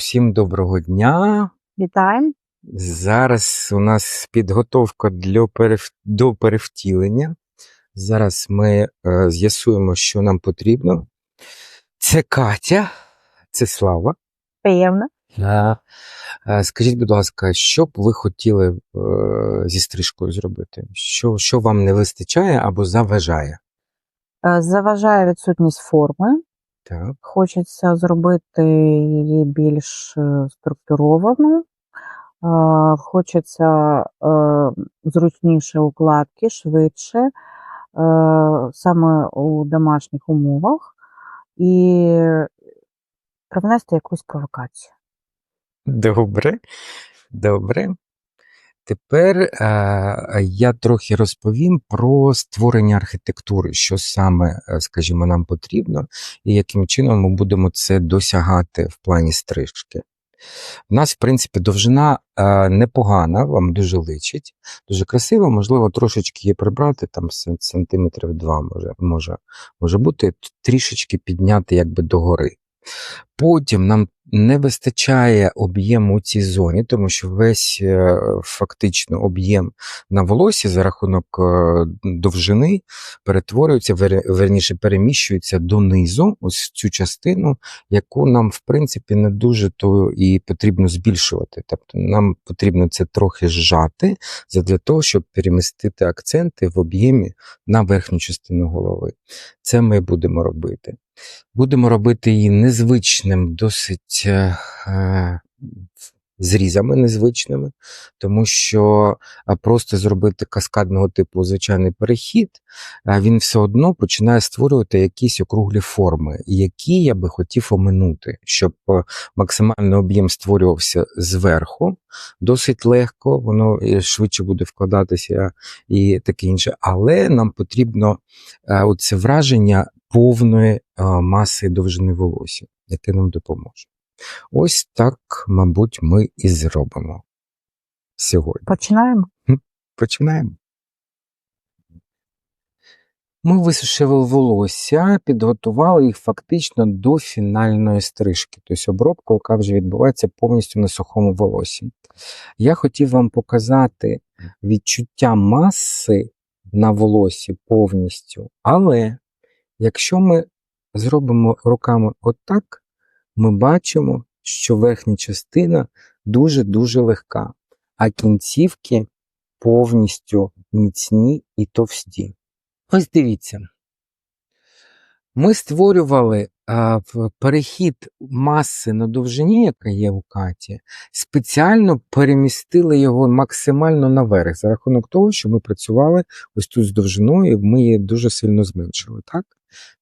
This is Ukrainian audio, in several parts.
усім доброго дня. Вітаємо. Зараз у нас підготовка для перев... до перевтілення. Зараз ми е, з'ясуємо, що нам потрібно. Це Катя, це Слава. Приємно. Е, е, скажіть, будь ласка, що б ви хотіли е, зі стрижкою зробити? Що, що вам не вистачає або заважає? Е, Заважає відсутність форми. Так. Хочеться зробити її більш е, структуровану. Е, Хочеться е, зручніше укладки, швидше, е, саме у домашніх умовах, і привнести якусь провокацію. Добре, добре. Тепер е, я трохи розповім про створення архітектури, що саме, е, скажімо, нам потрібно, і яким чином ми будемо це досягати в плані стрижки. У нас, в принципі, довжина е, непогана, вам дуже личить, дуже красиво, можливо, трошечки її прибрати, там сантиметрів два може, може, може бути, трішечки підняти якби догори. Потім нам не вистачає об'єму у цій зоні, тому що весь е, фактично об'єм на волосі за рахунок е, довжини перетворюється, верніше переміщується донизу, ось цю частину, яку нам, в принципі, не дуже то і потрібно збільшувати. Тобто нам потрібно це трохи зжати для того, щоб перемістити акценти в об'ємі на верхню частину голови. Це ми будемо робити. Будемо робити її незвичним, досить е, е, зрізами незвичними, тому що е, просто зробити каскадного типу звичайний перехід, е, він все одно починає створювати якісь округлі форми, які я би хотів оминути, щоб максимальний об'єм створювався зверху, досить легко, воно швидше буде вкладатися і таке інше. Але нам потрібно е, оце враження повної маси довжини волосся, яке нам допоможе. Ось так, мабуть, ми і зробимо сьогодні. Починаємо. Починаємо. Ми висушили волосся, підготували їх фактично до фінальної стрижки, тобто обробка, яка вже відбувається повністю на сухому волосі. Я хотів вам показати відчуття маси на волосі повністю, але якщо ми зробимо руками отак, ми бачимо, що верхня частина дуже-дуже легка, а кінцівки повністю міцні і товсті. Ось дивіться. Ми створювали перехід маси на довжині, яка є у Каті, спеціально перемістили його максимально наверх, за рахунок того, що ми працювали ось тут з довжиною, і ми її дуже сильно зменшили. Так?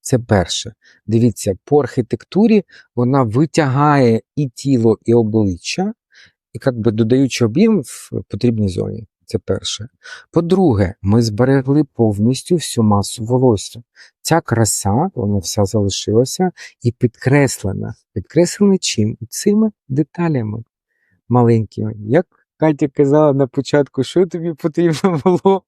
Це перше. Дивіться, по архітектурі вона витягає і тіло, і обличчя, і як би додаючи об'єм в потрібній зоні. Це перше. По-друге, ми зберегли повністю всю масу волосся. Ця краса, вона вся залишилася і підкреслена. Підкреслена чим? Цими деталями маленькими. Як Катя казала на початку, що тобі потрібно було?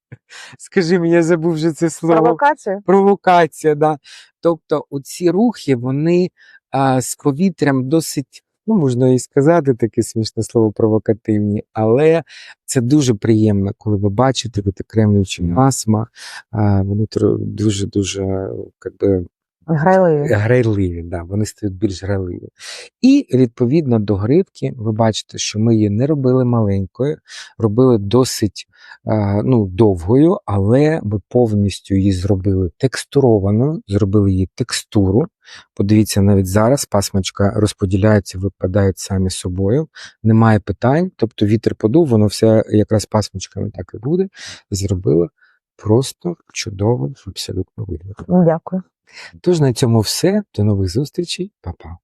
Скажи мені, я забув вже це слово Провокація? провокація, да. Тобто оці рухи, вони а, з повітрям досить, ну можна і сказати таке смішне слово провокативні, але це дуже приємно, коли ви бачите витокремлюючи пасма, а, вони дуже-дуже как би, Грайливі. грайливі, да, вони стають більш грайливі. І відповідно до гривки, ви бачите, що ми її не робили маленькою, робили досить е, ну, довгою, але ми повністю її зробили текстурованою, зробили її текстуру. Подивіться, навіть зараз пасмочка розподіляється, випадають самі собою, немає питань, тобто вітер подув, воно все якраз пасмочками так і буде. Зробила просто чудовий абсолютно вигляд. Дякую. Тож на цьому все. До нових зустрічей, Па-па.